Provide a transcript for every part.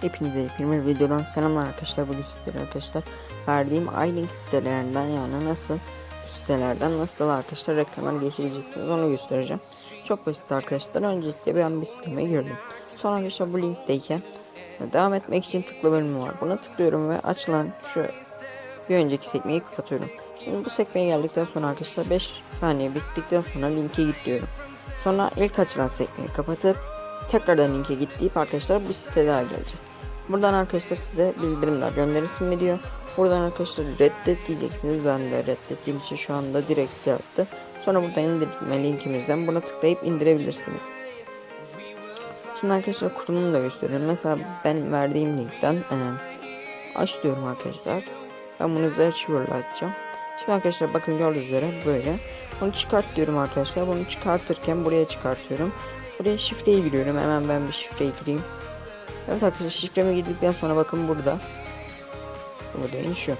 Hepinize yepyeni videodan selamlar arkadaşlar. Bugün sizlere arkadaşlar verdiğim iLink sitelerinden yani nasıl bu sitelerden nasıl arkadaşlar reklamlar geçebileceksiniz onu göstereceğim. Çok basit arkadaşlar. Öncelikle ben bir siteme girdim. Sonra arkadaşlar bu linkteyken devam etmek için tıkla bölümü var. Buna tıklıyorum ve açılan şu bir önceki sekmeyi kapatıyorum. Şimdi bu sekmeye geldikten sonra arkadaşlar 5 saniye bittikten sonra linke git diyorum. Sonra ilk açılan sekmeyi kapatıp tekrardan linke git deyip arkadaşlar bir site daha gelecek. Buradan arkadaşlar size bildirimler gönderirsin mi diyor. Buradan arkadaşlar reddet diyeceksiniz. Ben de reddettiğim için şu anda direkt site attı. Sonra buradan indirme linkimizden buna tıklayıp indirebilirsiniz. Şimdi arkadaşlar kurulumunu da gösteriyorum. Mesela ben verdiğim linkten e, aç diyorum arkadaşlar. Ben bunu Zerchiver'la açacağım. Şimdi arkadaşlar bakın gördüğünüz üzere böyle. Bunu çıkart diyorum arkadaşlar. Bunu çıkartırken buraya çıkartıyorum. Buraya şifreyi giriyorum. Hemen ben bir şifreyi gireyim. Evet arkadaşlar şifremi girdikten sonra bakın burada. Bu değil şu.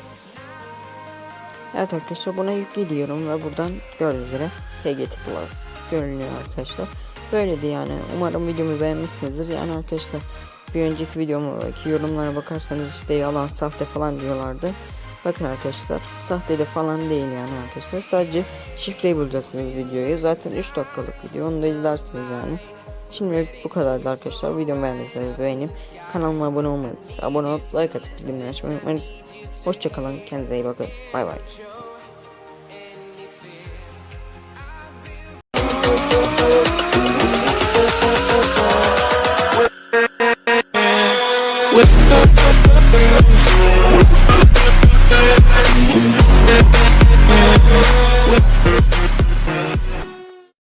Evet arkadaşlar buna yükle ve buradan gördüğünüz üzere PGT Plus görünüyor arkadaşlar. Böyleydi yani. Umarım videomu beğenmişsinizdir. Yani arkadaşlar bir önceki videomdaki yorumlara bakarsanız işte yalan sahte falan diyorlardı. Bakın arkadaşlar sahte de falan değil yani arkadaşlar. Sadece şifreyi bulacaksınız videoyu. Zaten 3 dakikalık video onu da izlersiniz yani. Şimdilik bu kadardı arkadaşlar. Videomu beğendiyseniz beğenin. Kanalıma abone olmadıysanız abone olup like atıp bildirimleri açmayı unutmayın. Hoşçakalın. Kendinize iyi bakın. Bay bay. with